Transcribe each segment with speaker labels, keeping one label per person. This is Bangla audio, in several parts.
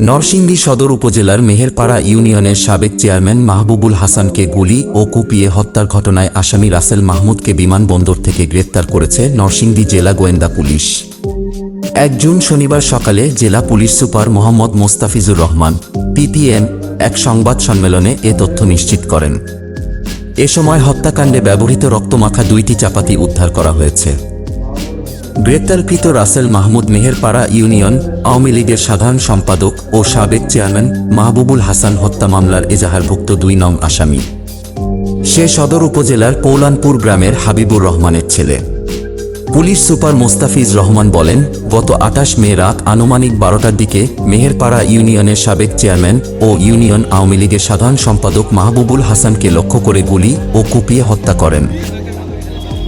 Speaker 1: নরসিংদী সদর উপজেলার মেহেরপাড়া ইউনিয়নের সাবেক চেয়ারম্যান মাহবুবুল হাসানকে গুলি ও কুপিয়ে হত্যার ঘটনায় আসামি রাসেল মাহমুদকে বিমানবন্দর থেকে গ্রেপ্তার করেছে নরসিংদী জেলা গোয়েন্দা পুলিশ। এক জুন শনিবার সকালে জেলা police super Mohammad Mostafizur Rahman PPM এক সংবাদ সম্মেলনে এ তথ্য নিশ্চিত করেন। এ সময় হত্যাকাণ্ডে ব্যবহৃত রক্তমাখা দুইটি চাপাতি উদ্ধার করা হয়েছে। গ্রেপ্তারকৃত রাসেল মাহমুদ মেহেরপাড়া ইউনিয়ন আওয়ামী লীগের সাধারণ সম্পাদক ও সাবেক চেয়ারম্যান মাহবুবুল হাসান হত্যা মামলার এজাহারভুক্ত দুই নং আসামি। সে সদর উপজেলার পৌলানপুর গ্রামের হাবিবুর রহমানের ছেলে। পুলিশ সুপার মোস্তাফিজ রহমান বলেন, গত আটাশ মে রাত আনুমানিক বারোটার দিকে মেহেরপাড়া ইউনিয়নের সাবেক চেয়ারম্যান ও ইউনিয়ন আওয়ামী লীগের সাধারণ সম্পাদক মাহবুবুল হাসানকে লক্ষ্য করে গুলি ও কুপিয়ে হত্যা করেন।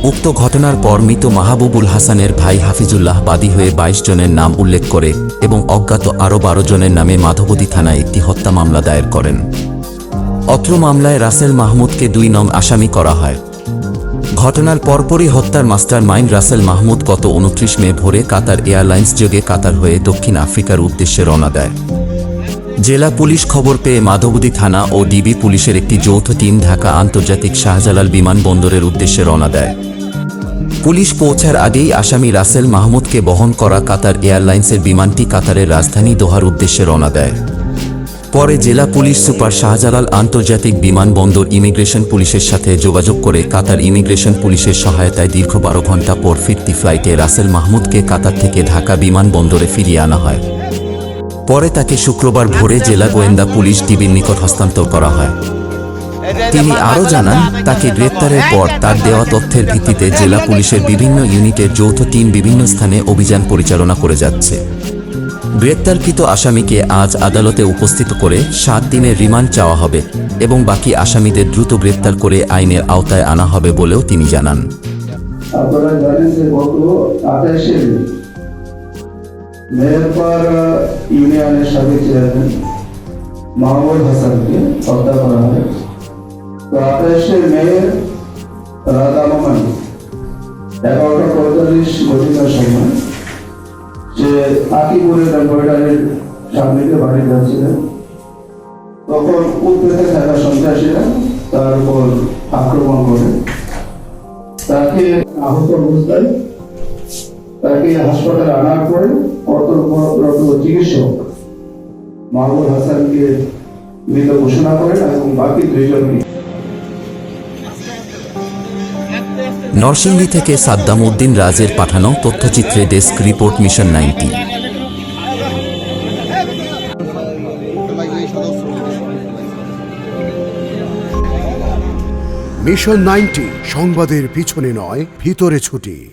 Speaker 1: উক্ত ঘটনার পর মৃত মাহবুবুল হাসানের ভাই হাফিজুল্লাহ বাদী হয়ে বাইশ জনের নাম উল্লেখ করে এবং অজ্ঞাত আরও বারো জনের নামে মাধবতী থানায় একটি হত্যা মামলা দায়ের করেন। অত্র মামলায় রাসেল মাহমুদকে দুই নং আসামি করা হয়। ঘটনার পরপরই হত্যার মাস্টার মাইন্ড রাসেল মাহমুদ গত উনত্রিশ মে ভোরে কাতার এয়ারলাইন্স যোগে কাতার হয়ে দক্ষিণ আফ্রিকার উদ্দেশ্যে রওনা দেয়। জেলা পুলিশ খবর পেয়ে মাধবদী থানা ও ডিবি পুলিশের একটি যৌথ টিম ঢাকা আন্তর্জাতিক শাহজালাল বিমানবন্দরের উদ্দেশ্যে রওনা দেয়। পুলিশ পৌঁছার আগেই আসামি রাসেল মাহমুদকে বহন করা কাতার এয়ারলাইন্সের বিমানটি কাতারের রাজধানী দোহার উদ্দেশ্যে রওনা দেয়। পরে জেলা পুলিশ সুপার শাহজালাল আন্তর্জাতিক বিমানবন্দর ইমিগ্রেশন পুলিশের সাথে যোগাযোগ করে কাতার ইমিগ্রেশন পুলিশের সহায়তায় দীর্ঘ বারো ঘণ্টা পর ফিরতি ফ্লাইটে রাসেল মাহমুদকে কাতার থেকে ঢাকা বিমানবন্দরে ফিরিয়ে আনা হয়। পরে তাকে শুক্রবার ভোরে জেলা গোয়েন্দা পুলিশ ডিবির নিকট হস্তান্তর করা হয়। তিনি আরও জানান তাকে গ্রেপ্তারের পর তার দেওয়া তথ্যের ভিত্তিতে জেলা পুলিশের বিভিন্ন ইউনিটের যৌথ টিম বিভিন্ন স্থানে অভিযান পরিচালনা করে যাচ্ছে। গ্রেপ্তারকৃত আসামিকে আজ আদালতে উপস্থিত করে সাত দিনের রিমান্ড চাওয়া হবে এবং বাকি আসামিদের দ্রুত গ্রেপ্তার করে আইনের আওতায় আনা হবে বলেও তিনি জানান।
Speaker 2: আপনারা জানেন যে গত আঠাশে মেহেরপাড়া ইউনিয়নের সাবেক চেয়ারম্যান মাহমুদ হাসানকে হত্যা করা হয়। তো আঠাশে মে রাত আনুমান এগারোটা পঁয়তাল্লিশ ঘটিকার সময় সে আকিপুরের এম্বয়ডারির সামনে বাড়ি যাচ্ছিলেন তখন উদ্বেগে থাকা সন্ত্রাসীরা তার উপর আক্রমণ করে। তাকে আহত অবস্থায় তাকে হাসপাতালে আনার পরে কর্তব্যরত চিকিৎসক মাহবুব হাসানকে মৃত ঘোষণা করেন এবং বাকি দুইজনকে
Speaker 1: নরসিংদী থেকে সাদ্দাম উদ্দিন রাজের পাঠানো তথ্যচিত্রে desk report mission ninety.
Speaker 3: Mission ninety, সংবাদের পিছনে নয়, ভিতরে ছুটি।